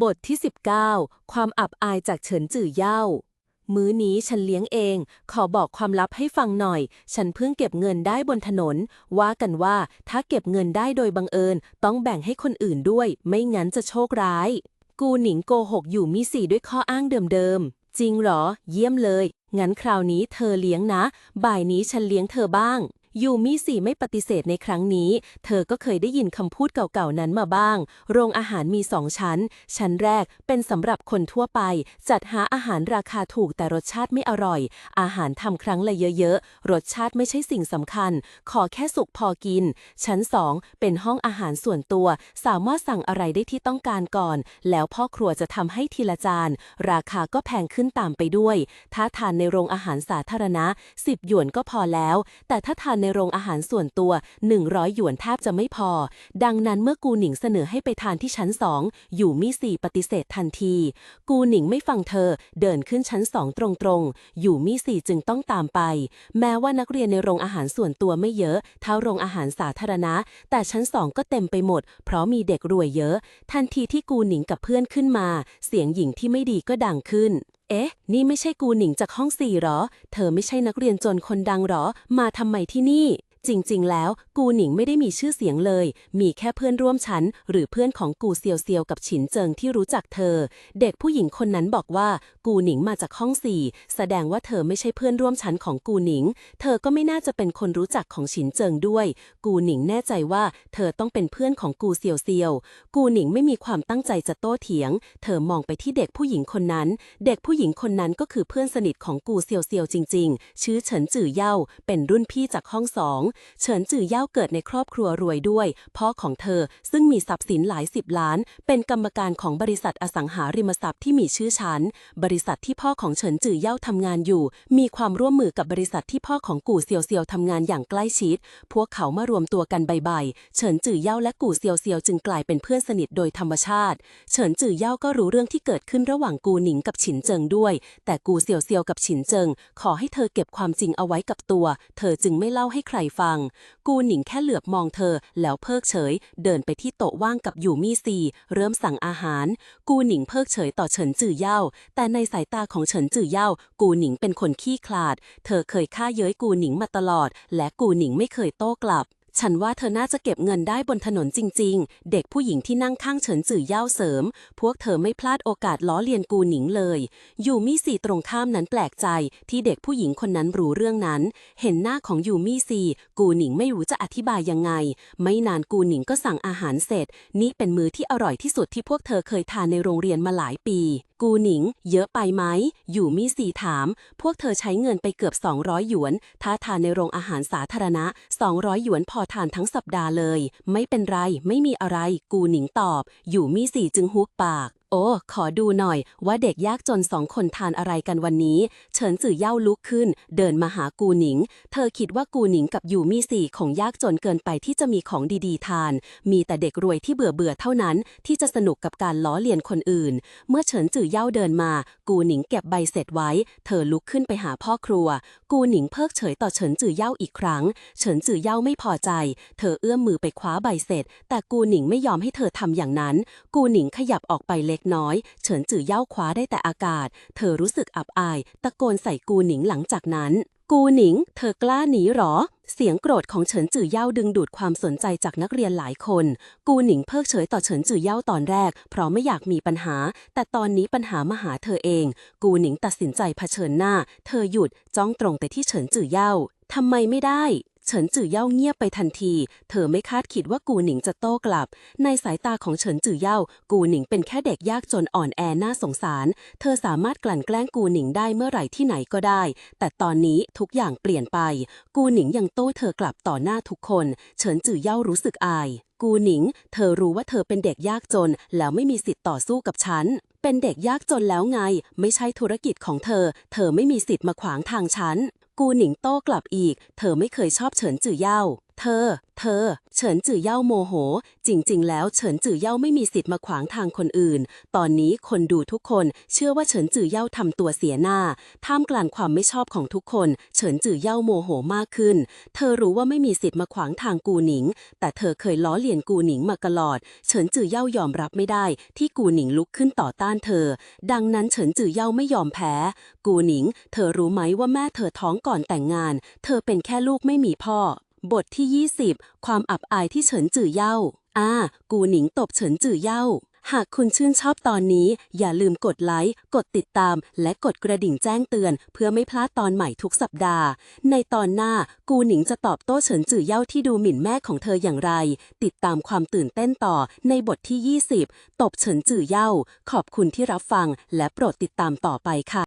บทที่ 19 ความอับอายจากเฉินจื่อเย่า มื้อนี้ฉันเลี้ยงเอง ขอบอกความลับให้ฟังหน่อย ฉันเพิ่งเก็บเงินได้บนถนน ว่ากันว่าถ้าเก็บเงินได้โดยบังเอิญ ต้องแบ่งให้คนอื่นด้วย ไม่งั้นจะโชคร้าย กูหนิงโกหกอยู่มิสี่ด้วยข้ออ้างเดิมๆ จริงเหรอ เยี่ยมเลย งั้นคราวนี้เธอเลี้ยงนะ บ่ายนี้ฉันเลี้ยงเธอบ้าง ยูมิสี่ไม่ปฏิเสธในครั้งนี้ เธอก็เคยได้ยินคำพูดเก่าๆนั้นมาบ้าง โรงอาหารมีสองชั้น ชั้นแรกเป็นสำหรับคนทั่วไป จัดหาอาหารราคาถูกแต่รสชาติไม่อร่อย อาหารทำครั้งละเยอะๆ รสชาติไม่ใช่สิ่งสำคัญ ขอแค่สุกพอกิน ชั้นสองเป็นห้องอาหารส่วนตัว สามารถสั่งอะไรได้ที่ต้องการก่อน แล้วพ่อครัวจะทำให้ทีละจาน ราคาก็แพงขึ้นตามไปด้วย ถ้าทานในโรงอาหารสาธารณะ 10 หยวนก็พอแล้ว แต่ถ้าทานในโรงอาหารส่วนตัว 100 หยวนแทบจะไม่พอ ดังนั้นเมื่อกูหนิงเสนอให้ไปทานที่ชั้นสองอยู่มิสี่ปฏิเสธทันที กูหนิงไม่ฟังเธอ เดินขึ้นชั้นสองตรงๆ อยู่มิสี่จึงต้องตามไป แม้ว่านักเรียนในโรงอาหารส่วนตัวไม่เยอะ เท่าโรงอาหารสาธารณะ แต่ชั้นสองก็เต็มไปหมด เพราะมีเด็กรวยเยอะ ทันทีที่กูหนิงกับเพื่อนขึ้นมา เสียงหญิงที่ไม่ดีก็ดังขึ้น เอ๊ะ นี่ไม่ใช่กูหนิงจากห้องสี่หรอ เธอไม่ใช่นักเรียนจนคนดังหรอ มาทำไมที่นี่ จริง ๆ แล้ว กูหนิงไม่ได้มีชื่อเสียงเลย มีแค่เพื่อนร่วมชั้น หรือเพื่อนของกูเซียวเซียวกับฉินเจิงที่รู้จักเธอ เด็กผู้หญิงคนนั้นบอกว่า กูหนิงมาจากห้องสี่แสดงว่าเธอไม่ใช่เพื่อนร่วมชั้นของกูหนิง เธอก็ไม่น่าจะเป็นคนรู้จักของฉินเจิงด้วย กูหนิงแน่ใจว่าเธอต้องเป็นเพื่อนของกูเซียวเซียว กูหนิงไม่มีความตั้งใจจะโต้เถียง เธอมองไปที่เด็กผู้หญิงคนนั้น เด็กผู้หญิงคนนั้นก็คือเพื่อนสนิทของกูเซียวเซียวจริง ๆ ชื่อเฉินจื่อเย่าเป็นรุ่นพี่จากห้องสองเฉินจื่อเย่าเกิดในครอบครัวรวยด้วย พ่อของเธอซึ่งมีทรัพย์สินหลายสิบล้าน เป็นกรรมการของบริษัทอสังหาริมทรัพย์ที่มีชื่อชั้น บริษัทที่พ่อของเฉินจื่อเย่าทำงานอยู่ มีความร่วมมือกับบริษัทที่พ่อของกู่เซียวเซียวทำงานอย่างใกล้ชิด พวกเขามารวมตัวกันบ่ายๆเฉินจื่อเย่าและกู่เซียวเซียวจึงกลายเป็นเพื่อนสนิทโดยธรรมชาติ เฉินจื่อเย่าก็รู้เรื่องที่เกิดขึ้นระหว่างกูหนิงกับฉินเจิงด้วย แต่กูเซียวเซียวกับฉินเจิง ขอให้เธอเก็บความจริงเอาไว้กับตัว เธอจึงไม่เล่าให้ใครฟังกูหนิงแค่เหลือบมองเธอ แล้วเพิกเฉย เดินไปที่โต๊ะว่างกับอยู่มี่ซีเริ่มสั่งอาหาร กูหนิงเพิกเฉยต่อเฉินจื่อเย่าแต่ในสายตาของเฉินจื่อเย่ากูหนิงเป็นคนขี้คลาด เธอเคยฆ่าเย้ยกูหนิงมาตลอด และกูหนิงไม่เคยโต้กลับ ฉันว่าเธอน่าจะเก็บเงินได้บนถนนจริง ๆ เด็กผู้หญิงที่นั่งข้างเฉินจื่อเย่าเสริม พวกเธอไม่พลาดโอกาสล้อเลียนกูหนิงเลย ยูมี่ซีตรงข้ามนั้นแปลกใจ ที่เด็กผู้หญิงคนนั้นรู้เรื่องนั้น เห็นหน้าของยูมี่ซี กูหนิงไม่รู้จะอธิบายยังไง ไม่นานกูหนิงก็สั่งอาหารเสร็จ นี่เป็นมื้อที่อร่อยที่สุดที่พวกเธอเคยทานในโรงเรียนมาหลายปี กูหนิง เยอะไปไหม อยู่มีสี่ถาม พวกเธอใช้เงินไปเกือบ 200 หยวน ถ้าทานในโรงอาหารสาธารณะ 200 หยวนพอทานทั้งสัปดาห์เลย ไม่เป็นไร ไม่มีอะไร กูหนิงตอบ อยู่มีสี่จึงฮุบปาก โอ้ ขอดูหน่อยว่าเด็กยากจนสองคนทานอะไรกันวันนี้ เฉินจื่อเย่าลุกขึ้น เดินมาหากูหนิง เธอคิดว่ากูหนิงกับยูมี่สี่ของยากจนเกินไปที่จะมีของดีๆ ทาน มีแต่เด็กรวยที่เบื่อเบื่อๆเท่านั้น ที่จะสนุกกับการล้อเลียนคนอื่น เมื่อเฉินจื่อเย่าเดินมา กูหนิงเก็บใบเสร็จไว้ เธอลุกขึ้นไปหาพ่อครัว กูหนิงเพิกเฉยต่อเฉินจื่อเย่าอีกครั้ง เฉินจื่อเย่าไม่พอใจ เธอเอื้อมมือไปคว้าใบเสร็จ แต่กูหนิงไม่ยอมให้เธอทำอย่างนั้น กูหนิงขยับออกไปเล็กกน้อย เฉินจื่อเย่าคว้าได้แต่อากาศ เธอรู้สึกอับอาย ตะโกนใส่กูหนิงหลังจากนั้น กูหนิง เธอกล้าหนีหรอ เสียงโกรธของเฉินจื่อเย่าดึงดูดความสนใจจากนักเรียนหลายคน กูหนิงเพิกเฉยต่อเฉินจื่อเย่าตอนแรก เพราะไม่อยากมีปัญหา แต่ตอนนี้ปัญหามาหาเธอเอง กูหนิงตัดสินใจเผชิญหน้า เธอหยุดจ้องตรงไปที่เฉินจื่อเย่าทำไมไม่ได้ เฉินจื่อเย่าเงียบไปทันที เธอไม่คาดคิดว่ากูหนิงจะโต้กลับ ในสายตาของเฉินจื่อเย่า กูหนิงเป็นแค่เด็กยากจนอ่อนแอน่าสงสาร เธอสามารถกลั่นแกล้งกูหนิงได้เมื่อไหร่ที่ไหนก็ได้ แต่ตอนนี้ทุกอย่างเปลี่ยนไป กูหนิงยังโต้เธอกลับต่อหน้าทุกคน เฉินจื่อเย่ารู้สึกอาย กูหนิง เธอรู้ว่าเธอเป็นเด็กยากจน แล้วไม่มีสิทธิ์ต่อสู้กับฉันเป็นเด็กยากจนแล้วไง ไม่ใช่ธุรกิจของเธอ เธอไม่มีสิทธิ์มาขวางทางฉัน กูหนิงโต้กลับอีก เธอไม่เคยชอบเฉินจื่อเย่าเธอ เธอ เฉินจื่อเย่าโมโห จริง ๆ แล้วเฉินจื่อเย่าไม่มีสิทธิ์มาขวางทางคนอื่น ตอนนี้คนดูทุกคนเชื่อว่าเฉินจื่อเย่าทำตัวเสียหน้า ท่ามกลางความไม่ชอบของทุกคน เฉินจื่อเย่าโมโหมากขึ้น เธอรู้ว่าไม่มีสิทธิ์มาขวางทางกูหนิง แต่เธอเคยล้อเลียนกูหนิงมาตลอด เฉินจื่อเย่ายอมรับไม่ได้ ที่กูหนิงลุกขึ้นต่อต้านเธอ ดังนั้นเฉินจื่อเย่าไม่ยอมแพ้ กูหนิง เธอรู้ไหมว่าแม่เธอท้องก่อนแต่งงาน เธอเป็นแค่ลูกไม่มีพ่อ บทที่ 20 ความอับอายที่เฉินจื่อเย่าอ่า กูหนิงตบเฉินจื่อเย่าหากคุณชื่นชอบตอนนี้ อย่าลืมกดไลค์ กดติดตาม และกดกระดิ่งแจ้งเตือน เพื่อไม่พลาดตอนใหม่ทุกสัปดาห์ ในตอนหน้า กูหนิงจะตอบโต้เฉินจื่อเย่าที่ดูหมิ่นแม่ของเธออย่างไร ติดตามความตื่นเต้นต่อในบทที่ 20 ตบเฉินจื่อเย่า ขอบคุณที่รับฟัง และโปรดติดตามต่อไปค่ะ